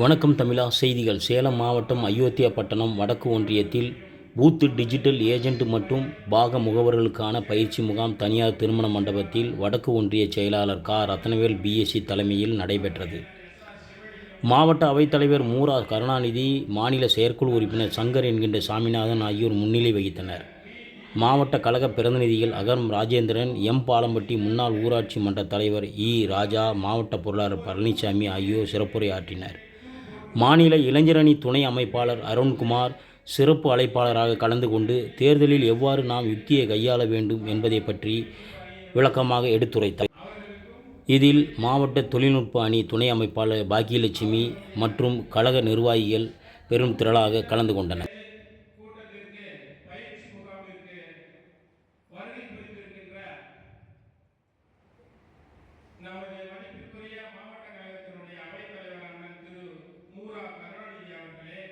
வணக்கம் தமிழா செய்திகள். சேலம் மாவட்டம் அயோத்தியா பட்டணம் வடக்கு ஒன்றியத்தில் பூத்து டிஜிட்டல் ஏஜென்ட் மற்றும் பாக முகவர்களுக்கான பயிற்சி முகாம் தனியார் திருமண மண்டபத்தில் வடக்கு ஒன்றிய செயலாளர் கா. ரத்னவேல் பிஎஸ்சி தலைமையில் நடைபெற்றது. மாவட்ட அவைத்தலைவர் மூரா கருணாநிதி மாநில செயற்குழு உறுப்பினர் சங்கர் என்கின்ற சாமிநாதன் ஆகியோர் முன்னிலை வகித்தனர். மாவட்ட கழக பிரதிநிதிகள் அகரம் ராஜேந்திரன் எம். பாலம்பட்டி முன்னாள் ஊராட்சி மன்ற தலைவர் இ. ராஜா மாவட்ட பொருளாளர் பழனிசாமி ஆகியோர் சிறப்புரை ஆற்றினர் மாநில இளைஞரணி துணை அமைப்பாளர் அருண்குமார் சிறப்பு அழைப்பாளராக கலந்து கொண்டு தேர்தலில் எவ்வாறு நாம் யுக்தியை கையாள வேண்டும் என்பதை பற்றி விளக்கமாக எடுத்துரைத்தார். இதில் மாவட்ட தொழில்நுட்ப அணி துணை அமைப்பாளர் பாக்கியலட்சுமி மற்றும் கழக நிர்வாகிகள் பெரும் திரளாக கலந்து கொண்டனர் கூட்டத்திற்கு பயிற்சி முகாமிற்கு வருகை புரிந்திருக்கின்ற நமது மதிப்பிற்குரிய மாவட்ட கழகத்தினுடைய அவைத்தலைவர் அண்ணன் திரு மூரா கருணாநிதி அவர்களே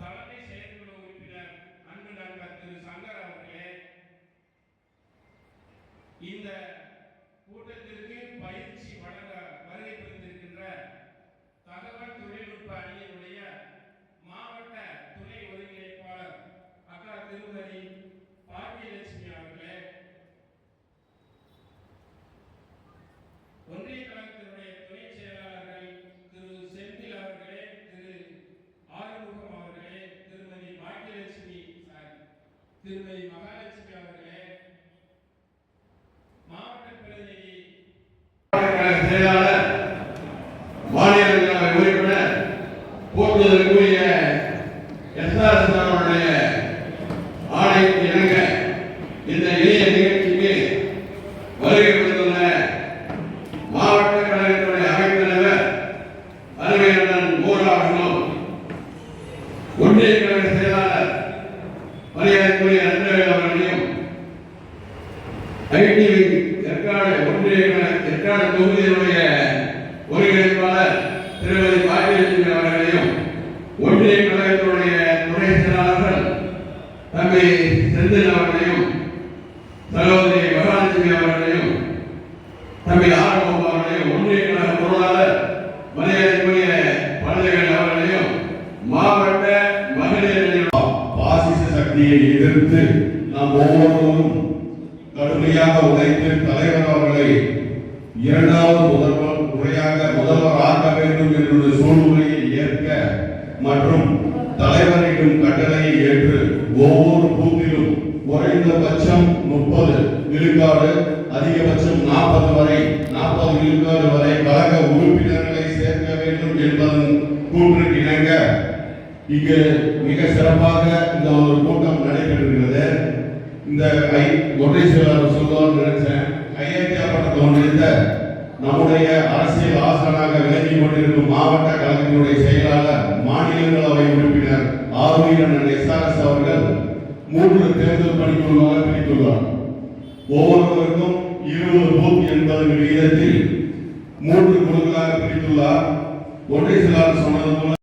தலைமை செயற்குழு உறுப்பினர் அன்பு நண்பர் திரு சங்கர் அவர்களே இந்த கூட்டத்திற்கு பயிற்சி வழங்க வருகை புரிந்திருக்கின்ற தகவல் தொழில்நுட்ப அணியினுடைய மாவட்ட துணை ஒருங்கிணைப்பாளர் அக்கா திருமதி பாக்கியலட்சுமி அவர்களே ஒன்றிய கழகத்தினுடைய துணை செயலாளர்கள் திரு செந்தில் அவர்களே திரு ஆறுமுகம் அவர்களே திருமதி பாக்கியலட்சுமி சாரி திருமதி மகாலட்சுமி அவர்களே மாவட்ட பிரதிநிதி கழக செயலாளர் மாநிலங்களவை உறுப்பினர் போற்றுதலுக்குரிய எஸ்ஆர்எஸ் அவருடைய ஆணைக்கு இணங்க இந்த இணைய நிகழ்ச்சிக்கு வருகை புரிந்துள்ள மாவட்ட கழகத்துடைய அவைத்தலைவர் அருமையண்ணன் மூரா ஒன்றிய கழக செயலாளர் மரியாதைக்குரிய அவர்களையும் ஐடி ஏற்காடு ஒன்றிய ஏற்காடு தொகுதியினுடைய ஒருங்கிணைப்பாளர் திருமதி பாக்கியலட்சுமி அவர்களையும் ஒன்றிய கழகத்தினுடைய துணை செயலாளர்கள் தம்பி செந்தில் அவர்களையும் சகோதரி மகாலட்சுமி அவர்களையும் தம்பி ஆர்வம் அவர்களையும் ஒன்றிய கழக பொருளாளர் மரியாதைக்குரிய பழனிகள் அவர்களையும் மாவட்ட மகளிர் பாசிச சக்தியை எதிர்த்து நாம் ஒவ்வொருவரும் கடுமையாக உழைத்து தலைவர் அவர்களை இரண்டாவது நாற்பது வரை கழக உறுப்பினர்களை சேர்க்க வேண்டும் என்பதன் கூற்றுக்கு இணங்க இங்கு மிக சிறப்பாக இந்த ஒரு கூட்டம் நடைபெறுகிறது. இந்த ஐ ஒன்றை செயலாளர் சொல்லுவார் நினைச்சேன் ஐயாத்தியாப்பட்ட ஒன்றியத்த நம்முடைய அரசியல் ஆசனாக விளங்கி கொண்டிருக்கும் மாவட்ட கழகத்தினுடைய செயலாளர் மாநிலங்களவை உறுப்பினர் ஆர்வீரன் எஸ்ஆர்எஸ் அவர்கள் மூன்று தேர்தல் பணிக்குழுவாக பிரித்துள்ளார். ஒவ்வொருவருக்கும் இருபது பூத் என்பது விகிதத்தில் மூன்று குழுக்களாக பிரித்துள்ளார். ஒன்றை செயலாளர் சொன்னது போல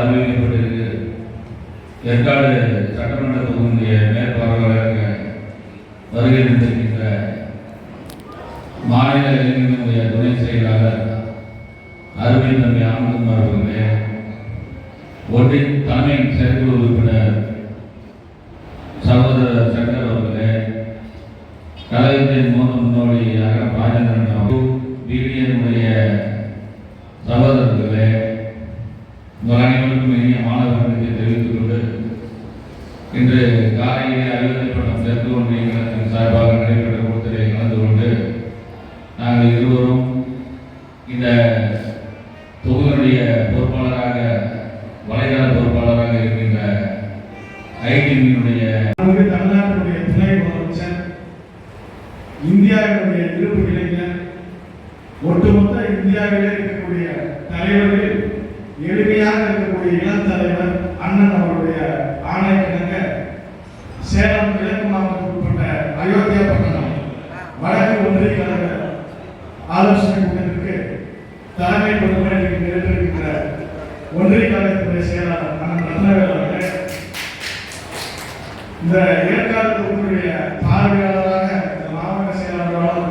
அறிவிக்கப்பட்டிருக்கு. ஏற்காடு சட்டமன்ற தொகுதிய மேற்பார்வையாக வருகை தந்திருக்கின்ற மாநில இளைஞர்களுடைய துணை செயலாளர் அரவிந்த் தம்பி ஆனந்தகுமார் அவர்களே ஒன்றிய தலைமை செயற்குழு உறுப்பினர் சகோதரர் சங்கர் அவர்களே கழகத்தின் மூத்த முன்னோடியாக அகரம் ராஜேந்திரன் அவர்கள் பிடிஎனுடைய சகோதரர்களே உங்கள் அனைவருக்கும் இனிய மாணவர்களுக்கு தெரிவித்துக் கொண்டு இன்று காலையிலே அறிவிக்கப்பட்ட ஐடிவியினுடைய தமிழ்நாட்டினுடைய துணை முதலமைச்சர் இந்தியாவினுடைய இருப்பு இளைஞர் ஒட்டுமொத்த இந்தியாவிலே இருக்கக்கூடிய தலைவர்கள் எளிமையாக இருக்கக்கூடிய இளம் தலைவர் அண்ணன் அவருடைய ஆணைக்கிணங்க சேலம் கிழக்கு மாவட்டத்துக்கு உட்பட்ட அயோத்தியா பட்டணம் வடக்கு ஒன்றிய கழக ஆலோசனை கூட்டத்திற்கு தலைமை பொறுப்பை நிறைவேற்றுகின்ற ஒன்றிய கழகத்துடைய செயலாளர் இந்த ஏற்காடு தொகுதியுடைய பார்வையாளராக மாவட்ட செயலாளரால்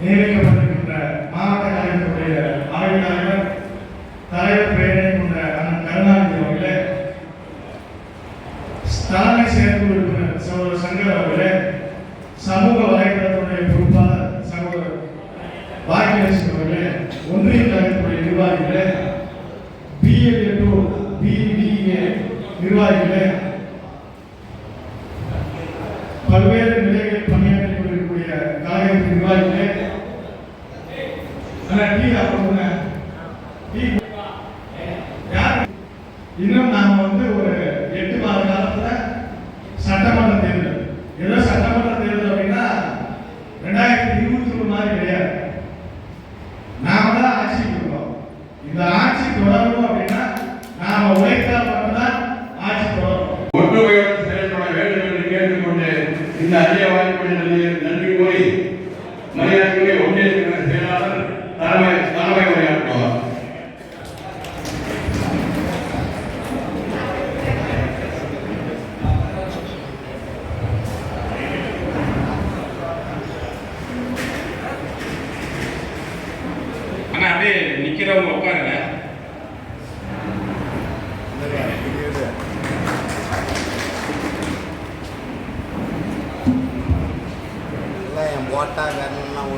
நியமிக்கப்பட்டிருக்கின்ற மாவட்ட கலைஞருடைய ஆய்வாளர் தலைவர் பெயரை கொண்ட அண்ணன் கருணாநிதி அவர்களே தலைமை செயற்குழு உறுப்பினர் சகோதரர் சங்கர் அவர்களே சமூக வலைதளத்துடைய பொறுப்பாளர் சகோதரர் பாக்கியலட்சுமி அவர்களே ஒன்றிய கழகத்துடைய நிர்வாகிகளே பிஏ டு பிடிஏ நிர்வாகிகளே இன்னும் நாம வந்து ஒரு எட்டு மாத காலத்துல சட்டமன்ற தேர்தல். ஏதோ சட்டமன்ற தேர்தல் அப்படின்னா ரெண்டாயிரத்தி இருபத்தி ஒண்ணு மாதிரி கிடையாது. நாம தான் ஆட்சிக்கு இருக்கோம் இந்த ஆட்சி தொடரணும் அப்படின்னா நாம உழைத்தால் மட்டும்தான் ஆட்சி தொடரும் ஒற்றுமையோடு செயல்பட வேண்டும் என்று கேட்டுக்கொண்டு இந்த அரிய Kota dan mau